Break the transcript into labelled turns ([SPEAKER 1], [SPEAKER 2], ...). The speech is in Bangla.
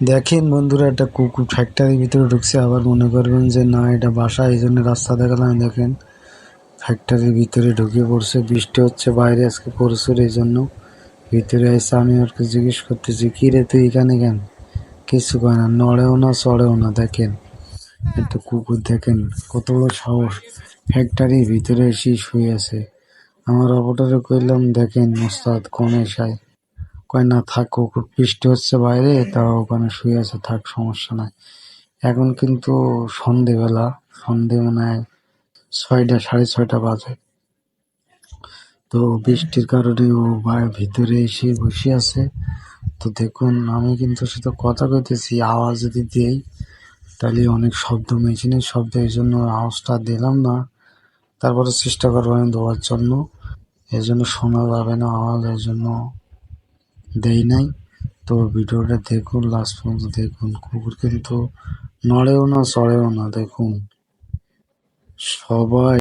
[SPEAKER 1] দেখেন বন্ধুরা, একটা কুকুর ফ্যাক্টরির ভিতরে ঢুকছে, আবার মনে করবেন যে না, এটা বাসা, এই জন্য রাস্তা দেখালাম। দেখেন ফ্যাক্টরির ভিতরে ঢুকে পড়ছে, বৃষ্টি হচ্ছে, বাইরে আজকে প্রচুর, এই জন্য ভিতরে এসে আমি ওকে জিজ্ঞেস করতেছি, কি রে, তুই এখানে কেন? কিছু কয় না নড়েও না, চড়েও না, দেখেন। একটা কুকুর, দেখেন, কত বড় সাহস। ফ্যাক্টরির ভিতরে এসে শুয়ে আছে। আমার অপটারে কইলাম দেখেন মোস্তাদ কোনে সাই কয়, না, থাক, কুকুর, বৃষ্টি হচ্ছে বাইরে, তাও ওখানে শুয়ে আছে, থাক, সমস্যা নাই। এখন কিন্তু সন্ধেবেলা, সন্ধে মনে হয় ছয়টা, সাড়ে ছয়টা বাজে। তো বৃষ্টির কারণে ও ভিতরে এসে বসে আছে। তো দেখুন, আমি কিন্তু শুধু কথা কইতেছি, আওয়াজ যদি দিই, তাহলে অনেক শব্দ, মেশিনের শব্দ, এই জন্য আওয়াজটা দিলাম না। তারপরে চেষ্টা করব আমি দেওয়ার জন্য। এই জন্য শোনা যাবে না আওয়াজ, এই জন্য দেই নাই। তো ভিডিওটা দেখুন লাস্ট পর্যন্ত দেখুন। কুকুর কিন্তু নড়েও না, চড়েও না, দেখুন। সবাই